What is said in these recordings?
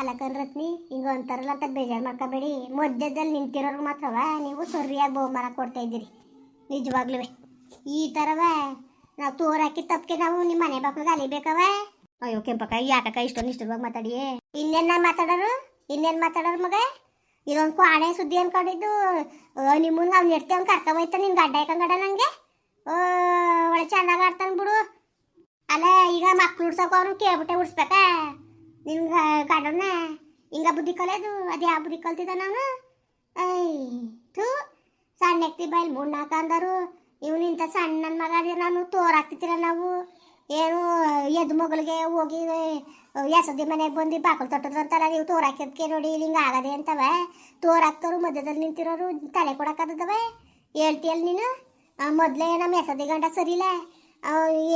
ಅಲಕನ್ ರತ್ನಿ, ಹಿಂಗ ಅಂತಾರಲ್ಲ ಅಂತ ಬೇಜಾರು ಮಾಡ್ಕೋಬೇಡಿ. ಮಧ್ಯದಲ್ಲಿ ನಿಂತಿರೋರ್ಗೆ ಮಾತ್ರವ ನೀವು ಸರಿಯಾಗಿ ಬಹುಮಾನ ಕೊಡ್ತಾ ಇದ್ದೀರಿ. ನಿಜವಾಗ್ಲೂ ಈ ಥರವ ನಾವು ತೋರಾಕಿ ತಪ್ಪಿಗೆ ನಾವು ನಿಮ್ಮ ಮನೆ ಬಾಕ್ಲಿಗೆ ಅಲಿಬೇಕವ ಅಯ್ಯೋ, ಕೆಂಪಕ್ಕ, ಯಾಕಕ್ಕ ಇಷ್ಟೊಂದು ಇಷ್ಟವಾಗಿ ಮಾತಾಡಿ ಇನ್ನೇನು ನಾನು ಮಾತಾಡೋರು? ಇನ್ನೇನು ಮಾತಾಡೋರು ಮಗ? ಇದೊಂದು ಕ್ವಾಣೆ ಸುದ್ದಿ ಅನ್ಕೊಂಡಿದ್ದು ನಿಮ್ಮನ್ನ ಅವ್ನು ಎಡ್ತೆ ಅವ್ನು ಕರ್ಕೊಂಬೈತ ನಿನ್ನ ಗಡ್ಡ ಹಾಕಂಗಡ ನನಗೆ ಓ, ಒಳ್ಳೆ ಚೆನ್ನಾಗಿ ಆಡ್ತಾನೆ ಬಿಡು. ಅಲ್ಲ ಈಗ ಮಕ್ಳು ಉಡ್ಸೋಕೆ ಅವ್ನು ಕೇಳ್ಬಿಟ್ಟೆ ಉಡ್ಸ್ಬೇಕಾ? ನಿನ್ ಕಾಡೋಣ ಹಿಂಗ ಬುದ್ಧಿ ಕಲಿಯೋದು, ಅದು ಯಾವ ಬುದ್ಧಿ ಕಲ್ತಿದ್ದ ನಾನು. ಐ, ಥೂ, ಸಣ್ಣ ಎಕ್ತಿ ಬೈಲ್ ಮುಣ್ಣಾಕ ಅಂದರು. ಇವ್ನು ಇಂಥ ಸಣ್ಣ ನನ್ನ ಮಗ ಅದೇ ನಾನು ತೋರಾಕ್ತಿತ್ತಿರ ನಾವು. ಏನು ಎದ್ದು ಮಗಳಿಗೆ ಹೋಗಿ ಎಸದಿ ಮನೆಗೆ ಬಂದು, ಬಾಕಲು ತೊಟ್ಟದ್ರು ಅಂತಲ್ಲ ನೀವು ತೋರಾಕಿದ್ಕೆ ನೋಡಿ ಇಲ್ಲಿ ಹಿಂಗೆ ಆಗದೆ ಅಂತವ. ತೋರಾಕ್ತವ್ರು ಮಧ್ಯದಲ್ಲಿ ನಿಂತಿರೋರು, ತಲೆ ಕೊಡಕ್ಕಾದವ ಹೇಳ್ತೀಯಲ್ಲ ನೀನು? ಮೊದಲೇ ನಮ್ಮ ಎಸದಿ ಗಂಡ ಸರಿಲ್ಲ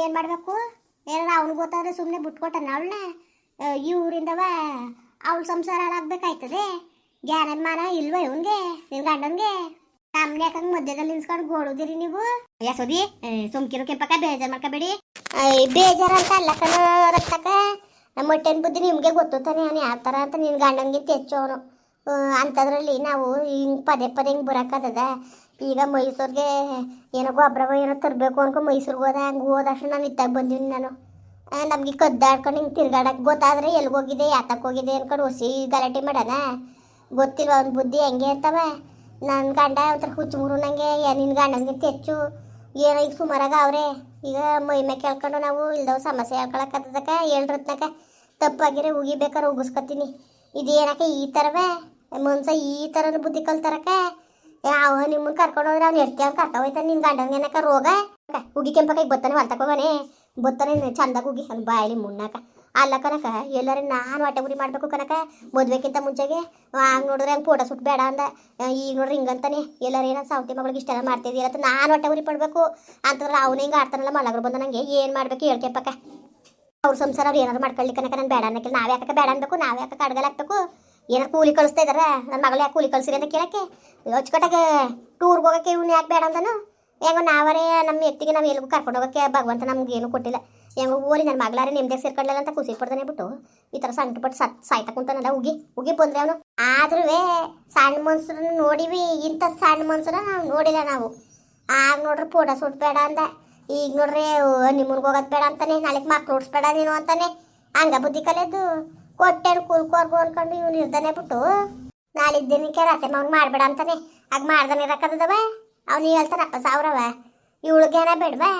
ಏನು ಮಾಡಬೇಕು? ಏನಾರ ಅವ್ನಿಗೆ ಗೊತ್ತಾದ್ರೆ ಸುಮ್ಮನೆ ಬಿಟ್ಕೊಟ್ಟನ ಅವಳನ್ನ? ಈ ಊರಿಂದವ ಅವಳ ಸಂಸಾರ ಹಾಳಾಗ್ಬೇಕಾಯ್ತದೆ. ಗ್ಯಾರನ್ ಮಾನ ಇಲ್ವ ಇವನ್ಗೆ ನಿನ್ ಗಂಡನ್ಗೆ? ನಮ್ನೆ ಯಾಕಂಗ್ ಮಧ್ಯದಲ್ಲಿ ನಿಲ್ಸ್ಕೊಂಡು ಗೋಡುದಿರಿ ನೀವು? ಯಸೋದಿ ಸುಮ್ಕಿರು ಕೆಂಪಕ್ಕ, ಬೇಜಾರ್ ಮಾಡ್ಕೋಬೇಡಿ. ಬೇಜಾರ್ ಅಂತ ಅಲ್ಲ ಕಣ ರಕ್ತಕ್ಕ. ನಮ್ಮ ಹೊಟ್ಟೆನ ಬುದ್ಧಿ ನಿಮ್ಗೆ ಗೊತ್ತೋತಾನೆ ನಾನು ಯಾವ ಥರ ಅಂತ ನಿನ್ ಗಂಡನ್ಗಿಂತ ಹೆಚ್ಚು ಅವನು ಅಂಥದ್ರಲ್ಲಿ ನಾವು ಹಿಂಗ್ ಪದೇ ಪದೇ ಹಿಂಗೆ ಬರೋಕ್ಕಾಗದ ಈಗ ಮೈಸೂರಿಗೆ ಏನೋ ಗೊಬ್ಬರ ಏನೋ ತರಬೇಕು ಅನ್ಕೊ ಮೈಸೂರಿಗೆ ಹೋದ, ಹಂಗೆ ಹೋದಷ್ಟು ನಾನು ಇತ್ತಾಗ ಬಂದೀನಿ ನಾನು. ನಮಗೆ ಕದ್ದಾಡ್ಕೊಂಡು ಹಿಂಗೆ ತಿರ್ಗಾಡಕ್ಕೆ ಗೊತ್ತಾದ್ರೆ ಹೋಗಿದೆ ಯಾತಕ್ಕೆ ಹೋಗಿದೆ ಅನ್ಕೊಂಡು ಹೊಸಿ ಗಲಾಟೆ ಮಾಡೋಣ. ಗೊತ್ತಿಲ್ಲ ಅವ್ನ ಬುದ್ಧಿ ಹೆಂಗೆ ಅಂತವ ನನ್ನ ಗಂಡ ಒಂಥರ ಹುಚ್ಚು ನಂಗೆ ನಿನ್ನ ಗಂಡನಿಗಿಂತ ಹೆಚ್ಚು. ಏನೋ ಈಗ ಸುಮಾರಾಗ ಅವ್ರೆ, ಈಗ ಮೈ ಮೇಲೆ ಕೇಳ್ಕೊಂಡು ನಾವು ಇಲ್ದವ್ ಸಮಸ್ಯೆ ಹೇಳ್ಕೊಳಕತ್ತದಕ್ಕ ಹೇಳ್ರತ್ನಕ ತಪ್ಪಾಗಿರೆ ಉಗಿಬೇಕಾರೆ ಉಗಿಸ್ಕೊತೀನಿ. ಏನಕ್ಕ ಈ ಥರವೇ ಮನ್ಸ ಈ ಥರ ಬುದ್ಧಿ ಕಲ್ತಾರಕ್ಕ? ಯಾವ ನಿಮ್ಮನ್ನ ಕರ್ಕೊಂಡು ಹೋದ್ರೆ ಅವ್ನು ಎಡ್ತಿ ಅವ್ನು ಕರ್ಕೊ ಹೋಯ್ತಾನೆ ನಿನ್ನ ಗಂಡನಿಗೆ ಏನಕ್ಕ ರೋಗ? ಉಗಿ ಕೆಂಪಕ್ಕ ಈಗ ಬರ್ತಾನೆ ಹೊಲ್ತಕೋಗನೆ ಬತ್ತಾನೆ ಚಂದಾಗ ಹೋಗಿ ಬಾಯಲ್ಲಿ ಮುಣ್ಣಾಕ. ಅಲ್ಲ ಕನಕ, ಎಲ್ಲರೂ ನಾನು ಹೊಟ್ಟೆ ಉರಿ ಮಾಡಬೇಕು ಕನಕ, ಮದುವೆಕ್ಕಿಂತ ಮುಂಚೆಗೆ. ಹಂಗೆ ನೋಡಿದ್ರೆ ಹಂಗೆ ಫೋಟೋ ಸುಟ್ಟು ಬೇಡ ಅಂದ. ಈಗ ನೋಡ್ರಿ ಹಿಂಗಂತಾನೆ ಎಲ್ಲರೂ ಏನೋ ಸಾವತಿ ಮಗಳಿಗೆ ಇಷ್ಟೆಲ್ಲ ಮಾಡ್ತಿದ್ದೀರ ಅಂತ ನಾನು ಉರಿ ಪಡ್ಬೇಕು. ಅಂತಂದ್ರೆ ಅವನು ಹಿಂಗೆ ಆಡ್ತಾನಲ್ಲ ಮಲಗರು ಬಂದ ನನಗೆ ಏನು ಮಾಡಬೇಕು ಹೇಳ್ಕೆಪ್ಪಕ್ಕ ಅವ್ರ ಸಂಸಾರ ಅವ್ರು ಏನಾದ್ರು ಮಾಡ್ಕೊಳ್ಳಿ ಕನಕ, ನಾನು ಬೇಡ ಅನ್ನಕ್ಕಿಲ್ಲ. ನಾವು ಯಾಕೆ ಬೇಡ ಅನ್ಬೇಕು, ನಾವು ಯಾಕೆ ಕಡ್ಗಲ್ ಹಾಕ್ಬೇಕು? ಏನಾರು ಕೂಲಿ ಕಳಿಸ್ತಾ ಇದ್ದಾರೆ ನನ್ನ ಮಗಳು ಯಾಕೆ ಕೂಲಿ ಕಳಿಸಿರಿ ಅಂತ ಕೇಳಕ್ಕೆ? ಅಚ್ಚುಕಟ್ಟಾಗೆ ಟೂರ್ಗೆ ಹೋಗಕ್ಕೆ ಇವ್ನು ಯಾಕೆ ಬೇಡ ಅಂದನು? ಹೆಂಗೋ ನಾವರೇ ನಮ್ಮ ಎತ್ತಿಗೆ ನಾವು ಎಲ್ಲಿಗೂ ಕರ್ಕೊಂಡು ಹೋಗಕ್ಕೆ ಭಗವಂತ ನಮ್ಗೆ ಏನು ಕೊಟ್ಟಿಲ್ಲ. ಹೆಂಗೋ ಓಲಿ ನನ್ನ ಮಗಳಾರೆ ನಿಮ್ದೇ ಸೇರ್ಕೊಳ್ಳಲ್ಲ ಅಂತ ಖುಷಿ ಪಡ್ತಾನೆ ಬಿಟ್ಟು. ಈ ಥರ ಸಣ್ಣ ಪಟ್ಟು ಸತ್ ಸಾಯ್ತಾ ಕುಂತಾನಲ್ಲ, ಉಗಿ ಉಗಿ ಬಂದ್ರೆ ಅವನು. ಆದ್ರೂ ಸಣ್ಣ ಮನ್ಸರನ್ನ ನೋಡಿವಿ, ಇಂಥ ಸಣ್ಣ ಮನ್ಸರ ನಾವು ನೋಡಿಲ್ಲ ನಾವು. ಆಗ ನೋಡ್ರಿ ಫೋಟೋ ಸುಟ್ ಬೇಡ ಅಂದ. ಈಗ ನೋಡ್ರಿ ನಿಮ್ಮನ್ಗೆ ಹೋಗೋದು ಬೇಡ ಅಂತಾನೆ, ನಾಳೆಗೆ ಮಕ್ಳು ಉಡ್ಸ್ಬೇಡ ನೀನು ಅಂತಾನೆ. ಹಂಗ ಬುದ್ಧಿ ಕಲಿಯೋದು. ಕೊಟ್ಟೆನು ಕೂಲ್ಕೋರ್ಗು ಅನ್ಕೊಂಡು ಇವ್ನು ಇರ್ದಾನೆ ಬಿಟ್ಟು. ನಾಳಿದ್ದ ದಿನಕ್ಕೆ ರಾತ್ರಿ ಅವ್ನು ಮಾಡಬೇಡ ಅಂತಾನೆ. ಆಗ ಮಾಡ್ದಾನೆ ಇರಕ್ಕದವ ಅವ್ನು ಹೇಳ್ತಾನಪ್ಪ ಸಾವಿರವ, ಇವಳಿಗೇನ ಬೇಡವಾ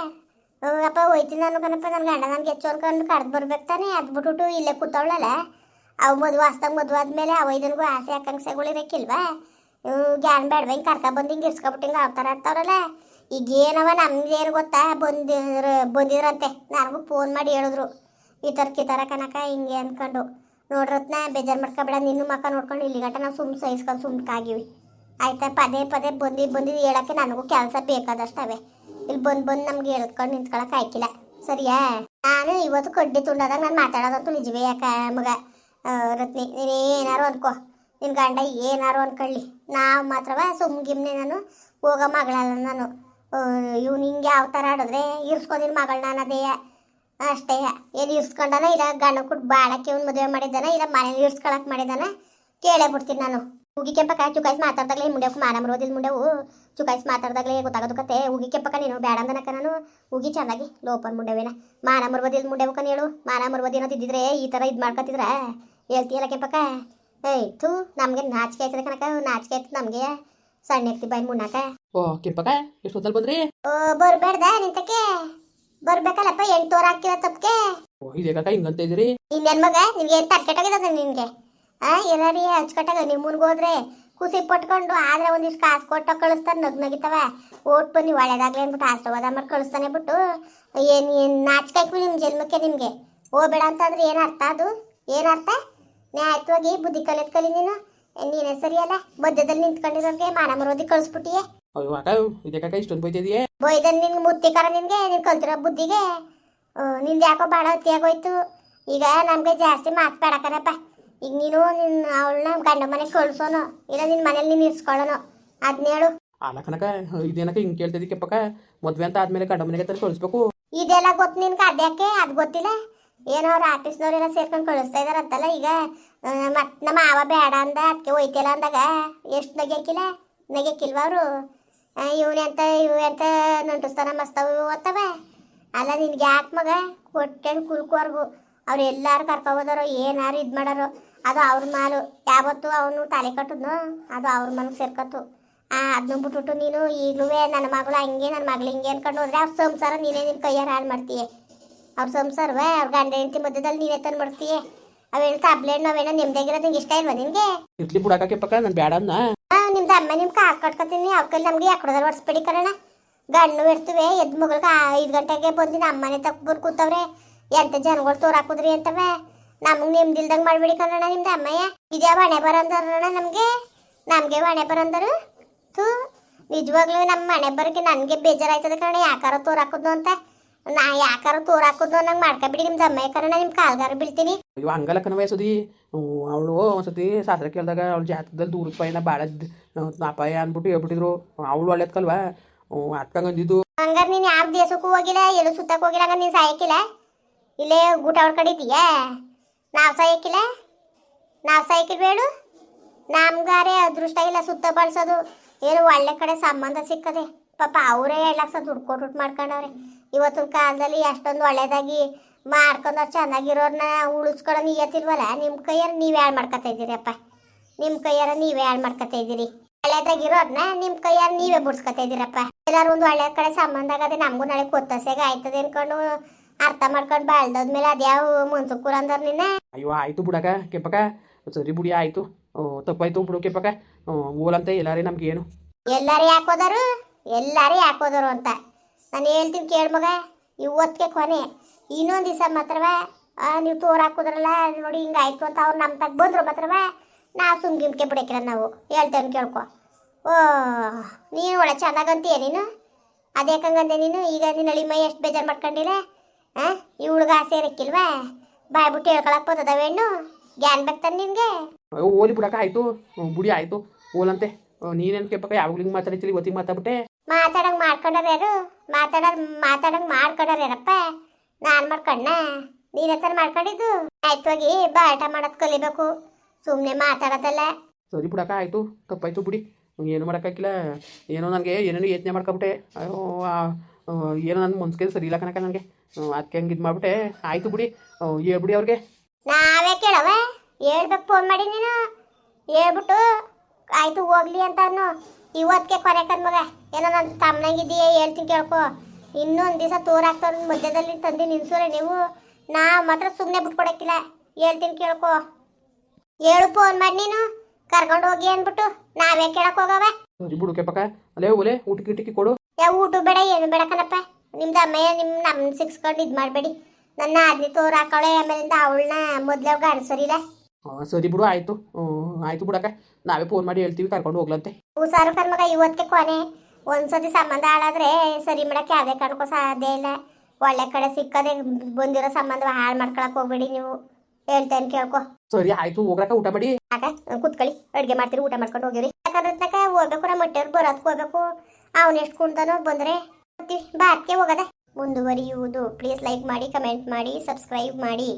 ಅಪ್ಪ ಹೋಯ್ತೀನಿ ನಾನು ಕಣಪ್ಪ ನನ್ನ ಗಂಡ ನನ್ಗೆ ಹೆಚ್ಚು ಅನ್ಕೊಂಡು ಕಡ್ದು ಬರ್ಬೇಕು ತಾನೆ, ಅದು ಬಿಟ್ಬಿಟ್ಟು ಇಲ್ಲೇ ಕೂತವಳಲ್ಲ? ಅವು ಮದುವೆ ಆಸ್ತಾಗ ಮದುವೆ ಆದಮೇಲೆ ಅವ ಇದನ್ಗೂ ಆಸೆ ಆಕಾಂಕ್ಷೆಗಳು ಇವು ಗ್ಯಾನ್ ಬೇಡವ, ಹಿಂಗೆ ಕರ್ಕ ಬಂದು ಹಿಂಗೆ ಇರ್ಸ್ಕೊಬಿಟ್ಟು ಹಿಂಗೆ ಅವತಾರ ಆಡ್ತಾವ್ರಲ್ಲ ಈಗೇನವ ನಮ್ಗೇನು ಗೊತ್ತಾ, ಬಂದಿರ, ಬಂದಿದ್ರಂತೆ, ನನಗೂ ಫೋನ್ ಮಾಡಿ ಹೇಳಿದ್ರು. ಈ ಥರ ಕಿತರ ಕನಕ ಹಿಂಗೆ ಅಂದ್ಕೊಂಡು ನೋಡ್ರತ್ನ, ಬೇಜಾರು ಮಾಡ್ಕೊಬೇಡ ನಿನ್ನ ಮಕ್ಕ ನೋಡ್ಕೊಂಡು ಇಲ್ಲಿಗಟ್ಟ ಗಂಟ ನಾವು ಸುಮ್ಮ ಸಹಿಸ್ಕೊಂಡು ಸುಮ್ಕಾಗಿವಿ. ಆಯ್ತಾ, ಪದೇ ಪದೇ ಬಂದು ಬಂದು ಹೇಳಕ್ಕೆ ನನಗೂ ಕೆಲಸ ಬೇಕಾದಷ್ಟವೆ ಇಲ್ಲಿ ಬಂದು ಬಂದು ನಮ್ಗೆ ಹೇಳ್ಕೊಂಡು ನಿಂತ್ಕೊಳಕ್ಕೆ ಆಯ್ಕಿಲ್ಲ ಸರಿಯಾ? ನಾನು ಇವತ್ತು ಕಡ್ಡಿ ತುಂಡಾದಾಗ ನಾನು ಮಾತಾಡೋದಂತೂ ನಿಜವೇ ಯಾಕ ಮಗ? ರತ್ನಿ, ನೀನು ಏನಾರು ಅನ್ಕೋ. ನಿನ್ನ ಗಂಡ ಏನಾರು ಅನ್ಕೊಳ್ಳಿ. ನಾವು ಮಾತ್ರವ ಸುಮ್ಗಿಮ್ನೆ ನಾನು ಹೋಗೋ ಮಗಳಲ್ಲ ನಾನು. ಇವ್ನು ಹಿಂಗೆ ಯಾವ ಥರ ಆಡಿದ್ರೆ ಇರ್ಸ್ಕೊಂಡಿನ ನಾನು ಅದೇ ಅಷ್ಟೇ. ಏನು ಇರ್ಸ್ಕೊಂಡನ ಇಲ್ಲ ಗಂಡ ಕೊಟ್ಟು ಬಾಳಕ್ಕೆ ಇವ್ನು ಮದುವೆ ಮಾಡಿದ್ದಾನೆ ಇಲ್ಲ ಮನೇಲಿ ಇರ್ಸ್ಕೊಳಕ್ ಮಾಡಿದ್ದಾನೆ ಕೇಳೇ ಬಿಡ್ತೀನಿ ನಾನು. ಉಗಿ ಕೆಂಪಕ ಚುಕಾಯಿಸಿ ಮಾತಾಡ್ದಾಗಲೇ ಮುಂಡೆವು ಮಾರಾ ಮರೋದಿಲ್ ಮುಂಡೆವು ಚುಕಾಯಿಸಿ ಮಾತಾಡ್ದಾಗಲೇ ಗೊತ್ತಾಗೋದು ಕತೆ. ಉಗಿ ಕೆಂಪಕ ನೀನು ಬೇಡ ಅಂದನಕ ನಾನು. ಉಗಿ ಚೆನ್ನಾಗಿ ಲೋಪನ್ ಮುಂಡೆವೇನ. ಮಾನ ಮರ್ವದಿಲ್ ಮುಂಡೆವು ಕನ್ ಹೇಳು ಮಾನ ಮರ್ವದಿ ಅನ್ನೋದು ಇದ್ದಿದ್ರೆ ಈ ಥರ ಇದು ಮಾಡ್ಕೊತಿದ್ರ ಹೇಳ್ತೀಯಲ್ಲ ಕೆಂಪಕ. ಏಯ್ ಥೂ ನಮಗೆ ನಾಚಿಕೆ ಆಯ್ತದ ಕನಕ ನಾಚಿಕೆ ಆಯ್ತದ ನಮಗೆ. ಸಣ್ಣ ಎತ್ತಿ ಬಾಯಿ ಮುನ್ನಾಕ ಓ ಕೆಂಪಕ ಎಷ್ಟು ಹೊತ್ತಲ್ಲಿ ಬಂದ್ರಿ? ಓ ಬರ್ಬೇಡ್ದ ನಿಂತಕ್ಕೆ. ಬರ್ಬೇಕಲ್ಲಪ್ಪ ಎಂಟೂವರೆ ಆಗ್ತಿರ ತಪ್ಪಕ್ಕೆ ಓ ಹಿಂಗಂತ ಇದ್ದೀರಿ? ಇನ್ನೇನ್ ಮಗ ನಿನ್ಗೆ ಏನ್ ತರ್ಕೆಟಾಗಿದೆ ನಿನ್ಗೆ? ಆ ಏನಾರಿ ನಿಮ್ಮ ಮುಂದೆ ಹೋದ್ರೆ ಖುಷಿ ಪಟ್ಕೊಂಡು ಆದ್ರೆ ಒಂದಿಷ್ಟು ಕಾಸು ಕೊಟ್ಟು ಕಳಿಸ್ತಾರೆ ನಗ್ ನಗಿತಾವ. ಓಟ್ ಬನ್ನಿ ಒಳ್ಳೇದಾಗ್ಲಿ ಅಂದ್ಬಿಟ್ಟು ಆಶೀರ್ವಾದ ಮಾಡಿ ಕಳಿಸ್ತಾನೆ ಬಿಟ್ಟು. ಏನು ಏನು ನಾಚ್ಕಾಯ್ಕು ನಿಮ್ಮ ಜನ್ಮಕ್ಕೆ ನಿಮ್ಗೆ. ಹೋಗ್ಬೇಡ ಅಂತಂದ್ರೆ ಏನು ಅರ್ಥ ಅದು? ಏನು ಅರ್ಥ? ನ್ಯಾಯತ್ವಾಗಿ ಬುದ್ಧಿ ಕಲಿತ್ ಕಲಿ ನೀನು. ನೀನೇ ಸರಿಯಲ್ಲ? ಮಧ್ಯದಲ್ಲಿ ನಿಂತ್ಕೊಂಡಿರೋರ್ಗೆ ಮಾನ ಮರೋದಿ ಕಳಿಸ್ಬಿಟ್ಟಿಯೇ. ಅಯ್ಯೋ ಅಕ್ಕ ಇದೇಕಕ್ಕ ಇಷ್ಟೊಂದು ಬೈತಿದೆಯೇ ಬೈದನ್ ನಿನ್ ಮುತ್ತಿಕಾರ ನಿನ್ಗೆ ನೀನು ಕಲ್ತಿರೋ ಬುದ್ಧಿಗೆ. ನಿಂದ ಯಾಕೋ ಭಾಳ ಹೊತ್ತಿಯಾಗೋಯ್ತು ಈಗ ನಮ್ಗೆ ಜಾಸ್ತಿ ಮಾತು ಬೇಡಕರಪ್ಪ ಈಗ ನೀನು ನಿನ್ನ ಅವಳನ್ನ ಗಂಡ ಮನೆಗೆ ಕಳ್ಸೋನು ಇಲ್ಲ ನಿನ್ನ ಮನೇಲಿ ನೀನು ಇರ್ಸ್ಕೊಳ್ಳೋನು. ಅದನ್ನ ಹೇಳು. ಅಲ್ಲ ಕನಕ ಇದೇನಕ್ಕ ಹಿಂಗೆ ಕೇಳ್ತಿದ್ದಿ ಕೆಂಪಕ್ಕ ಮದ್ವೆ ಅಂತ ಆದ್ಮೇಲೆ ಗಂಡ ಮನೆಗೆ ತರ ಕಳಿಸ್ಬೇಕು. ಇದೆಲ್ಲ ಗೊತ್ತು ನಿನ್ ಅದ್ಯಾಕೆ? ಅದು ಗೊತ್ತಿಲ್ಲ? ಏನೋ ಅವ್ರ ಆಫೀಸ್ನವ್ರೆಲ್ಲ ಸೇರ್ಕೊಂಡು ಕಳಿಸ್ತಾ ಇದಾರಂತಲ್ಲ ಈಗ. ಮತ್ತೆ ನಮ್ಮ ಮಾವ ಬೇಡ ಅಂದ ಅದಕ್ಕೆ ಹೋಯ್ತಿಲ್ಲ ಅಂದಾಗ. ಎಷ್ಟು ನಗ್ಯಾಕಿಲ್ಲ? ನಗ್ಯಾಕಿಲ್ವ ಅವರು? ಇವನೇ ಅಂತ ಇವು ಅಂತ ನಂಟಿಸ್ತಾನ ಮಸ್ತವು ಓದ್ತವ ಅಲ್ಲ ನಿನ್ಗೆ ಯಾಕೆ ಮಗ? ಕೊಟ್ಟೆ ಕುಲ್ಕೋರ್ಗು ಅವ್ರು ಎಲ್ಲಾರು ಕರ್ಕೊಬೋದಾರೋ ಏನಾರು ಇದು ಮಾಡಾರೋ ಅದು ಅವ್ರ ಮಾಲು. ಯಾವತ್ತು ಅವನು ತಲೆ ಕಟ್ಟದ್ನು ಅದು ಅವ್ರ ಮನೆಗೆ ಸೇರ್ಕತ್ತು ಆ ಅದನ್ನ ಬಿಟ್ಬಿಟ್ಟು ನೀನು ಈಗಲೂ ನನ್ನ ಮಗಳು ಹಂಗೆ ನನ್ನ ಮಗಳು ಹಿಂಗೆ ಅನ್ಕೊಂಡು ಹೋದ್ರೆ ಅವ್ರ ಸಂಸಾರ ನೀನೇ ನಿನ್ನ ಕೈಯಾರ ಹಾಳು ಮಾಡ್ತೀಯ. ಅವ್ರ ಸಂಸಾರವೇ ಅವ್ರ ಗಂಡ ಹೆಂಡತಿ ಮಧ್ಯದಲ್ಲಿ ನೀನೇ ತಂದು ಮಾಡ್ತೀಯ. ಅವೇನು ತಾಬ್ಲೆಟ್ ನಾವೇನೋ ನಿಮ್ದಾಗಿರೋದು ನಿಂಗೆ ಇಷ್ಟ ಇಲ್ವಾ ನಿನಗೆ? ಇರ್ಲಿ ಬಿಡಕ್ಕೆ ಪಕ್ಕ ನಾನು ಬೇಡ ಅನ್ನ. ನಿಮ್ದು ಅಮ್ಮ ನಿಮ್ಮ ಕಾಸು ಕಟ್ಕೊತೀನಿ ಅವ್ರ ಕೈಲಿ ನಮಗೆ ಯಾಕೊಡೋದ್ರ ಹೊಡ್ಸ್ಬೇಡಿ ಕರೋಣ ಗಣ್ಣು ಇರ್ತವೆ ಎದ್ದು ಮಗಳಿಗೆ ಐದು ಗಂಟೆಗೆ ಬಂದು ನಮ್ಮ ಮನೆ ತಕ್ಕ ಬಂದು ಕೂತವ್ರೆ. ಎಂತ ಜನಗಳು ತೋರಾಕುದ್ರಿ ಅಂತವೆ? ನಮಗೆ ನಿಮ್ದಿಲ್ದಂಗೆ ಮಾಡ್ಬೇಡಿ ಕರೋಣ ನಿಮ್ದು ಅಮ್ಮಯ್ಯ. ಇದೇ ಹಣೆ ಬರಂದರಣ ನಮಗೆ. ನಮಗೆ ಹಣೆ ಬರಂದರು. ಥೂ ನಿಜವಾಗ್ಲೂ ನಮ್ಮ ಮನೆ ಬರೋಕೆ ನನಗೆ ಬೇಜಾರಾಯ್ತದ ಕಣ ಯಾಕಾರ ತೋರಾಕುದು ಅಂತ. ನಾ ಯಾಕಾರ ತೋರಾಕುದು ನಂಗೆ ಮಾಡ್ಕೊಬಿಡಿ ನಿಮ್ದು ಅಮ್ಮಯ್ಯ ಕಣ ನಿಮ್ಮ ಕಾಲ್ಗಾರ ಬೀಳ್ತೀನಿ. ಅಯ್ಯೋ ಹಂಗಲ್ಲ ಕಣವ ಸುದಿ ಅವಳು ಒಂದ್ಸತಿ ಶಾಸ್ತ್ರ ಕೇಳಿದಾಗ ಅವಳು ಜಾತಕದಲ್ಲಿ ದೂರದ ಪಯಣ ಭಾಳ ಅಪಾಯ ಅಂದ್ಬಿಟ್ಟು ಹೇಳ್ಬಿಟ್ಟಿದ್ರು. ಅವಳು ಒಳ್ಳೇದ್ಕಲ್ವಾ? ಅತ್ಕಂಗಂದಿದ್ದು ಹಂಗಾರೆ ನೀನು ಯಾವ ದೇಶಕ್ಕೂ ಹೋಗಿಲ್ಲ ಎಲ್ಲೂ ಸುತ್ತಕ್ಕೆ ಹೋಗಿಲ್ಲ ನೀನ್ ನೀನು ಸಾಯಕ್ಕಿಲ್ಲ ಇಲ್ಲೇ ಊಟ ಹೊಡ್ಕೊಂಡಿದ್ದೀಯ ನಾವು ಸಾಯಕ್ಕಿಲ್ಲ ನಾವು ಸಾಯಕ್ಕಿಲ್ಬೇಡು ನಮ್ಗಾರೆ ಅದೃಷ್ಟ ಇಲ್ಲ ಸುತ್ತ ಬಳಸೋದು ಏನು ಒಳ್ಳೆ ಕಡೆ ಸಂಬಂಧ ಸಿಕ್ಕದೆ. ಪಾಪ ಅವರೇ ಸಹ ದುಡ್ಡು ಕೊಟ್ಟು ಮಾಡ್ಕೊಂಡವ್ರೆ. ಇವತ್ತಿನ ಕಾಲದಲ್ಲಿ ಅಷ್ಟೊಂದು ಒಳ್ಳೆಯದಾಗಿ ಮಾಡ್ಕೊಂಡು ಚೆನ್ನಾಗಿರೋರ್ನ ಉಳಿಸ್ಕೊಳ್ಳೋ ನೀಯತ್ತಿಲ್ವಲ್ಲ? ನಿಮ್ಮ ಕೈಯಾರ ನೀವು ಹೇಳ್ ಮಾಡ್ಕೊತಾ ಇದ್ದೀರಿ ಅಪ್ಪ? ನಿಮ್ಮ ಕೈಯಾರ ನೀವೇ ಹೇಳ್ ಮಾಡ್ಕೊತಾ ಇದ್ದೀರಿ? ಒಳ್ಳೇದಾಗಿರೋರ್ನ ನಿಮ್ಮ ಕೈಯಾರ ನೀವೇ ಬಿಡ್ಸ್ಕೊತಾ ಇದ್ದೀರಪ್ಪ? ಎಲ್ಲರೂ ಒಂದು ಒಳ್ಳೆ ಕಡೆ ಸಂಬಂಧ ಆಗದೆ ನಮಗೂ ನಾಳೆ ಕೊತ್ತಸೆಗೆ ಆಯ್ತದೆ ಅನ್ಕೊಂಡು ಅರ್ಥ ಮಾಡ್ಕೊಂಡು ಬಾಳ್ದದ್ಮೇಲೆ ಅದ್ಯಾವ ಮುನ್ಸು ಅಂದ್ರ ನಿನ್ನ ಅಯ್ಯೋ ಆಯಿತು ಬಿಡಕ ಕೆಪಕ ಸರಿ ಬಿಡಿ ಆಯಿತು. ತಪ್ಪಾಯ್ತು ಬಿಡು ಕೆಂಪಕ್ಕ. ಓಲಂತ ಎಲ್ಲಾರಿ ನಮ್ಗೆ ಏನು? ಎಲ್ಲಾರು ಯಾಕೋದರು ಎಲ್ಲಾರು ಯಾಕೋದರು ಅಂತ. ನಾನು ಹೇಳ್ತೀನಿ ಕೇಳ ಮಗ ಇವತ್ತಿಗೆ ಕೊನೆ. ಇನ್ನೊಂದು ದಿವಸ ಮಾತ್ರವಾ. ನೀವು ತೋರ್ ಹಾಕೋದ್ರಲ್ಲ ನೋಡಿ ಹಿಂಗಾಯ್ತು ಅಂತ ಅವ್ರು ನಮ್ಮ ತಗ ಬಂದ್ರು ಮಾತ್ರವಾ. ನಾವು ಸುಮ್ಗಿಮ್ಕೆ ಬಿಡಕ್ಕಿಲ್ಲ ನಾವು. ಹೇಳ್ತೇನೆ ಕೇಳ್ಕೊ. ಓ ನೀನು ಒಳ್ಳೆ ಚೆನ್ನಾಗಂತೀಯ ನೀನು? ಅದೇಕಂಗಂದೆ ನೀನು? ಈಗ ನಿನ್ನ ಅಳಿ ಮೈ ಎಷ್ಟು ಬೇಜಾರು ಮಾಡ್ಕೊಂಡಿಲ್ಲ ಹಾಂ ಈ ಹುಡುಗ ಆಸೆ ಇರಕ್ಕಿಲ್ವಾ? ಬಾಯ್ಬಿಟ್ಟು ಹೇಳ್ಕೊಳಕ್ ಬರ್ತದವ ಹೆಣ್ಣು? ಗ್ಯಾನ್ ಬೇಕಾನೆ ನಿನಗೆ. ಓಲಿ ಬಿಡಾಕ ಆಯಿತು. ಬುಡಿ ಆಯ್ತು. ಓಲಂತೆ. ನೀನೇನು ಕೆಂಪಕ್ಕ ಯಾವಾಗಲೂ ಹಿಂಗೆ ಮಾತಾಡ್ತಿಲಿ ಇವತ್ತಿಗೆ ಮಾತಾಡ್ಬಿಟ್ಟೆ? ಮಾತಾಡಂಗ್ ಮಾಡ್ಕೊಂಡಾರ ಯಾರು? ಮಾತಾಡೋದ್ ಮಾತಾಡಂಗ್ ಮಾಡ್ಕೊಂಡಾರ ಯಾರಪ್ಪ? ನಾನ್ ಮಾಡ್ಕೊಂಡ ನೀನ್ ಹತ್ರ ಮಾಡ್ಕೊಂಡಿದ್ದು? ಆಯ್ತು ಹೋಗಿ ಬಾಟ ಮಾಡೋದ್ ಕಲಿಬೇಕು. ಸುಮ್ನೆ ಮಾತಾಡೋದಲ್ಲ. ಸರಿ ಬಿಡಕ ಆಯಿತು. ತಪ್ಪಾಯ್ತು ಬಿಡಿ. ಏನು ಮಾಡೋಕ್ಕಾಗಿಲ್ಲ ಏನೋ ನನಗೆ ಏನೇನೋ ಯೋಚನೆ ಮಾಡ್ಕೊಬಿಟ್ಟೆ. ಅಯ್ಯೋ ಆ, ಆ, ಏನೋ ನನ್ನ ಮನ್ಸಿಗೆ ಸರಿ ಇಲ್ಲ ಕಣಕ ನನಗೆ. ಅದಕ್ಕೆ ಹಂಗೆ ಇದು ಮಾಡ್ಬಿಟ್ಟೆ. ಆಯಿತು ಬಿಡಿ. ಹೇಳ್ಬಿಡಿ ಅವ್ರಿಗೆ. ನಾವೇ ಕೇಳವ ಹೇಳ್ಬೇಕು ಫೋನ್ ಮಾಡಿ ನೀನು. ಹೇಳ್ಬಿಟ್ಟು ಆಯ್ತು ಹೋಗ್ಲಿ ಅಂತ ಅನ್ನು ಇವತ್ತಿಗೆ ಕೊನೆ ಕಣ್ ಮಗ. ಏನೋ ನನ್ನ ತಮ್ಮನಂಗಿದ್ದೀಯ ಹೇಳ್ತೀನಿ ಕೇಳ್ಕೊ. ಇನ್ನೊಂದು ದಿವಸ ತೋರಾಗ್ತಾರ ಮಧ್ಯದಲ್ಲಿ ತಂದು ನಿಲ್ಸೋರೆ ನೀವು. ನಾ ಮಾತ್ರ ಸುಮ್ಮನೆ ಬಿಟ್ಕೊಡಕ್ಕಿಲ್ಲ. ಹೇಳ್ತೀನಿ ಕೇಳ್ಕೊ. ಹೇಳು ಫೋನ್ ಮಾಡಿ ನೀನು. ಕರ್ಕೊಂಡು ಹೋಗಿ ಅಂದ್ಬಿಟ್ಟು. ನಾವೇ ಕೇಳಕ್ ಹೋಗವ ಸರಿ ಬಿಡು ಕೆಪಕ ಅಲ್ಲೇ ಓಲೆ ಊಟಕ್ಕೆ ಗಿಟಕ್ಕೆ ಕೊಡು. ಯಾವ ಊಟ ಬೇಡ ಏನು ಬೇಡ ಕಣಪ್ಪ. ನಿಮ್ದು ಅಮ್ಮಯ್ಯ ನಿಮ್ಮ ನಮ್ಮ ಸಿಕ್ಸ್ಕೊಂಡು ಇದು ಮಾಡಬೇಡಿ. ನನ್ನ ಆದ್ನಿ ತೋರ್ ಹಾಕೊಳ್ಳೆ ಆಮೇಲಿಂದ ಅವಳನ್ನ ಮೊದ್ಲು ಗಂಡಸರಿಲ್ಲ ಹಾಂ ಸರಿ ಬಿಡು ಆಯಿತು. ಆಯ್ತು ಬಿಡಕ್ಕ. ನಾವೇ ಫೋನ್ ಮಾಡಿ ಹೇಳ್ತೀವಿ ಕರ್ಕೊಂಡು ಹೋಗ್ಲಂತೆ. ಹುಷಾರು ಕರ್ಮಗ ಇವತ್ತಿಗೆ ಕೊನೆ. ಒಂದ್ಸತಿ ಸಂಬಂಧ ಹಾಳಾದ್ರೆ ಸರಿ ಮಾಡಕ್ಕೆ ಯಾವುದೇ ಕಾರಣಕ್ಕೂ ಸಾಧ್ಯ ಇಲ್ಲ. ಒಳ್ಳೆ ಕಡೆ ಸಿಕ್ಕದೆ ಬಂದಿರೋ ಸಂಬಂಧ ಹಾಳು ಮಾಡ್ಕೊಳಕ್ ಹೋಗ್ಬೇಡಿ ನೀವು. ಹೇಳ್ತೇನೆ ಕೇಳ್ಕೊ. ಸರಿ ಆಯ್ತು. ಹೋಗ್ರಕ ಊಟ ಮಾಡಿ. ಆಗ ಕುತ್ಕೊಳ್ಳಿ. ಅಡುಗೆ ಮಾಡ್ತೀರಿ ಊಟ ಮಾಡ್ಕೊಂಡು ಹೋಗಿರಿ ಯಾಕಂದ್ರೆ ಹೋಗ್ಬೇಕು ನಮ್ಮ ಮೊಟ್ಟೆಯವ್ರು ಬರೋದಕ್ಕೆ ಹೋಗ್ಬೇಕು. ಅವ್ನು ಎಷ್ಟು ಕುಣ್ತಾನೋ ಬಂದರೆ ಅದಕ್ಕೆ ಹೋಗದ. ಮುಂದುವರಿಯುವುದು. ಪ್ಲೀಸ್ ಲೈಕ್ ಮಾಡಿ ಕಮೆಂಟ್ ಮಾಡಿ ಸಬ್ಸ್ಕ್ರೈಬ್ ಮಾಡಿ.